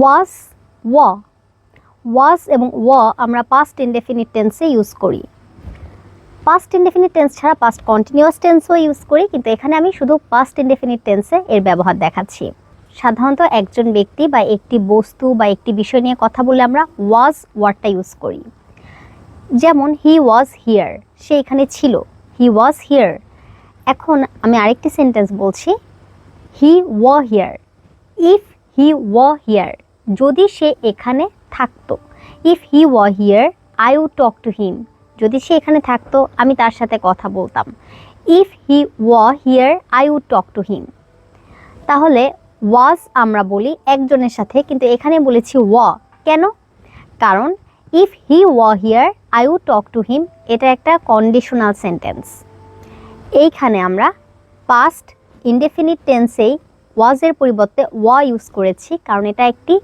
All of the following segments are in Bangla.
ওয়াজ ওয়া ওয়াজ এবং ওয়া আমরা পাস্ট ইনডেফিনিট টেন্সে ইউজ করি। পাস্ট ইনডেফিনিট টেন্স ছাড়া পাস্ট কন্টিনিউয়াস টেন্সও ইউজ করি, কিন্তু এখানে আমি শুধু পাস্ট ইনডেফিনিট টেন্সে এর ব্যবহার দেখাচ্ছি। সাধারণত একজন ব্যক্তি বা একটি বস্তু বা একটি বিষয় নিয়ে কথা বলে আমরা ওয়াজ ওয়ার্ডটা ইউজ করি। যেমন হি ওয়াজ হিয়ার সে এখানে ছিল হি ওয়াজ হিয়ার এখন আমি আরেকটি সেন্টেন্স বলছি হি were here if he were here যদি সে এখানে থাকতো। If he were here I would talk to him যদি সে এখানে থাকতো, আমি তার সাথে কথা বলতাম। If he were here I would talk to him তাহলে ওয়াজ আমরা বলি একজনের সাথে, কিন্তু এখানে বলেছি ওয়া কেন? কারণ if he were here I would talk to him এটা একটা কন্ডিশনাল সেন্টেন্স এইখানে আমরা পাস্ট ইনডেফিনিট টেন্সেই ওয়াজের পরিবর্তে ওয়া ইউজ করেছি, কারণ এটা একটি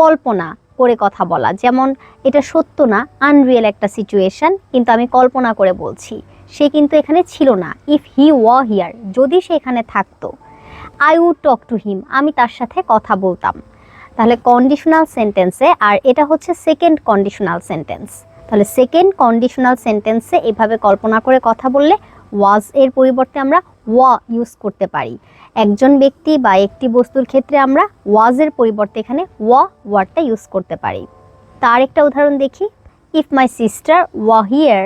কল্পনা করে কথা বলা। যেমন, এটা সত্য না আনরিয়েল একটা সিচুয়েশন কিন্তু আমি কল্পনা করে বলছি। সে কিন্তু এখানে ছিল না। ইফ হি ওয়া হিয়ার যদি সে এখানে থাকতো I would talk to him আমি তার সাথে কথা বলতাম। তাহলে কন্ডিশনাল সেন্টেন্সে আর এটা হচ্ছে সেকেন্ড কন্ডিশনাল সেন্টেন্স তাহলে সেকেন্ড কন্ডিশনাল সেন্টেন্সে এভাবে কল্পনা করে কথা বললে ওয়াজ এর পরিবর্তে আমরা ওয়া ইউজ করতে পারি। একজন ব্যক্তি বা একটি বস্তুর ক্ষেত্রে আমরা ওয়াজের পরিবর্তে এখানে ওয়া ওয়ার্ডটা ইউজ করতে পারি। তার একটা উদাহরণ দেখি। If my sister were here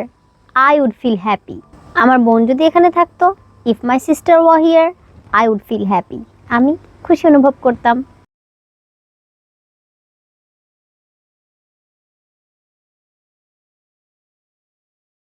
I would feel happy আমার বোন যদি এখানে থাকতো if my sister were here I would feel happy আমি খুশি অনুভব করতাম।